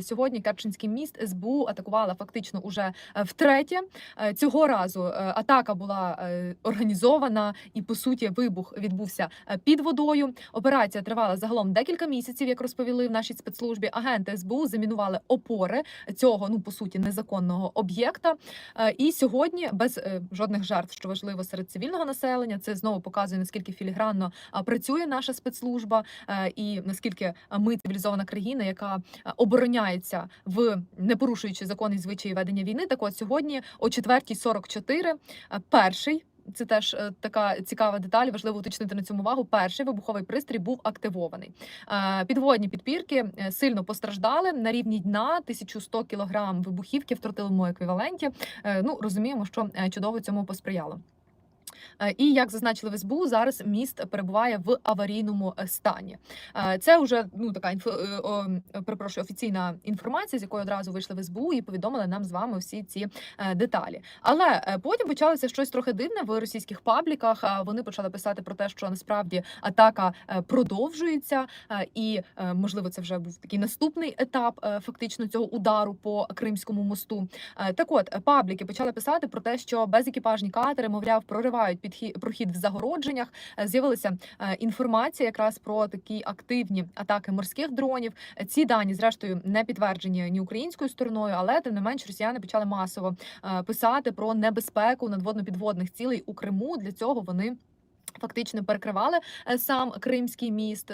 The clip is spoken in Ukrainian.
Сьогодні Керченський міст СБУ атакувала фактично уже е, втретє. Е, Цього разу е, атака була організована, і по суті вибух відбувся під водою. Операція тривала загалом декілька місяців, як розповіли в нашій спецслужбі. Агенти СБУ замінували опори цього ну по суті незаконного об'єкта. І сьогодні без жодних жертв, що важливо серед цивільного населення. Це знову показує наскільки філігранно працює наша спецслужба, і наскільки ми цивілізована країна, яка е, обороняється в не порушуючи закони звичаї ведення війни. Так от сьогодні о 4.44 е, перший. Це теж е, така цікава деталь, важливо уточнити на цьому увагу. Перший вибуховий пристрій був активований. Е, Підводні підпірки сильно постраждали на рівні дна 1100 кілограм вибухівки в тротиловому еквіваленті. Ну розуміємо, що чудово цьому посприяло. Е, І як зазначили в СБУ, зараз міст перебуває в аварійному е, стані. Е, Це вже ну така інфо перепрошую, офіційна інформація, з якою одразу вийшли в СБУ і повідомили нам з вами всі ці деталі. Але потім почалося щось трохи дивне в російських пабліках. Вони почали писати про те, що насправді атака продовжується, і можливо це вже був такий наступний етап фактично цього удару по Кримському мосту. Так от, пабліки почали писати про те, що безекіпажні катери, мовляв, проривають підхід прохід в загородженнях. Е, З'явилася е, інформація якраз про такі активні атаки морських дронів. Е, Ці дані, зрештою, не підтверджені ні українською стороною, але тим не менш росіяни почали масово писати про небезпеку надводно-підводних цілей у Криму. Для цього вони фактично перекривали сам Кримський міст.